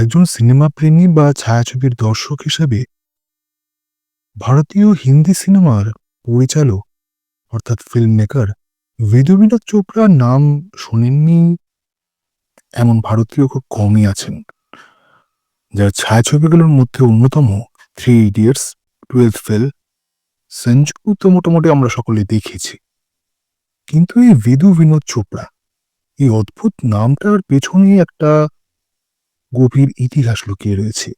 একজন সিনেমা প্রেমী বা ছায়াছবির দর্শক হিসেবে ভারতীয় হিন্দি সিনেমার পরিচালক, অর্থাৎ ফিল্ম মেকার বিদুবিনোদ চোপড়ার নাম শোনেননি এমন ভারতীয় খুব কমই আছেন, যার ছায়াছবিগুলোর মধ্যে অন্যতম three idiots twelve fail Sanju তো মোটামুটি আমরা সকলে দেখেছি। কিন্তু এই বিদু বিনোদ চোপড়া, এই অদ্ভুত নামটার পেছনে একটা গভীর ইতিহাস লুকিয়ে রয়েছে।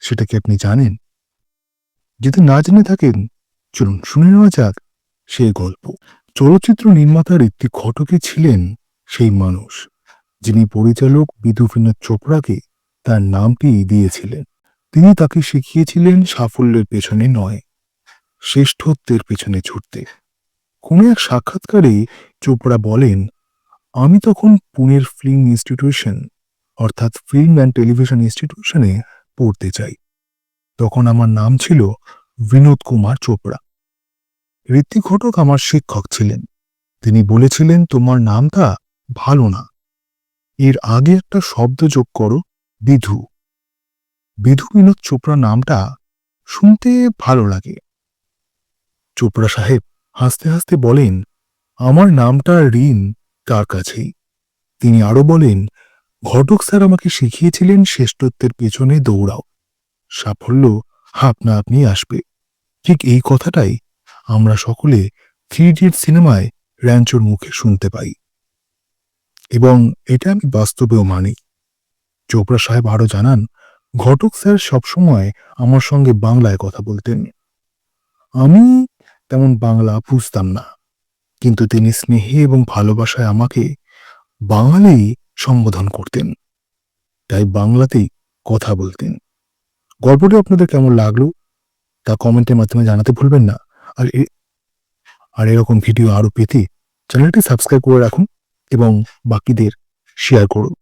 সেটা কি আপনি জানেন? যদি না জেনে থাকেন, চলুন শুনে নেওয়া যাক সেই গল্প। চলচ্চিত্র নির্মাতার একটি ঘটকে ছিলেন সেই মানুষ, যিনি পরিচালক বিনোদ চোপড়াকে তার নামটি দিয়েছিলেন। তিনি তাকে শিখিয়েছিলেন সাফল্যের পেছনে নয়, শ্রেষ্ঠত্বের পেছনে ছুটতে। কোনো এক সাক্ষাৎকারে চোপড়া বলেন, আমি তখন পুনের ফিল্ম ইনস্টিটিউশন অর্থাৎ ফিল্ম অ্যান্ড টেলিভিশন ইনস্টিটিউশনে পড়তে চাই। তখন আমার নাম ছিল বিনোদ কুমার চোপড়া। ঋত্বিক ঘটক আমার শিক্ষক ছিলেন। তিনি বলেছিলেন, তোমার নামটা ভালো না। এর আগে একটা শব্দ যোগ করো, বিধু। বিধু বিনোদ চোপড়া নামটা শুনতে ভালো লাগে। চোপড়া সাহেব হাসতে হাসতে বলেন, আমার নামটা ঋণ তার কাছেই? তিনি আরও বলেন ঘটক স্যার আমাকে শিখিয়েছিলেন শ্রেষ্ঠত্বের পেছনে দৌড়াও। সাফল্য আপনা আপনি আসবে। ঠিক এই কথাটাই আমরা সকলে থ্রি ইডিয়ট সিনেমায় র্যাঞ্চোর মুখে শুনতে পাই। এবং এটা আমি বাস্তবেও মানি। চোপড়া সাহেব আরও জানান, ঘটক স্যার সবসময় আমার সঙ্গে বাংলায় কথা বলতেন। আমি তেমন বাংলা বুঝতাম না। কিন্তু তিনি স্নেহে এবং ভালোবাসায় আমাকে বাঙালি সম্বোধন করতেন। তাই বাংলাতেই কথা বলতেন। গল্পটি আপনাদের কেমন লাগল তা কমেন্টের মাধ্যমে জানাতে ভুলবেন না। আর আর এরকম ভিডিও আরও পেতে চ্যানেলটি সাবস্ক্রাইব করে রাখুন এবং বাকিদের শেয়ার করুন।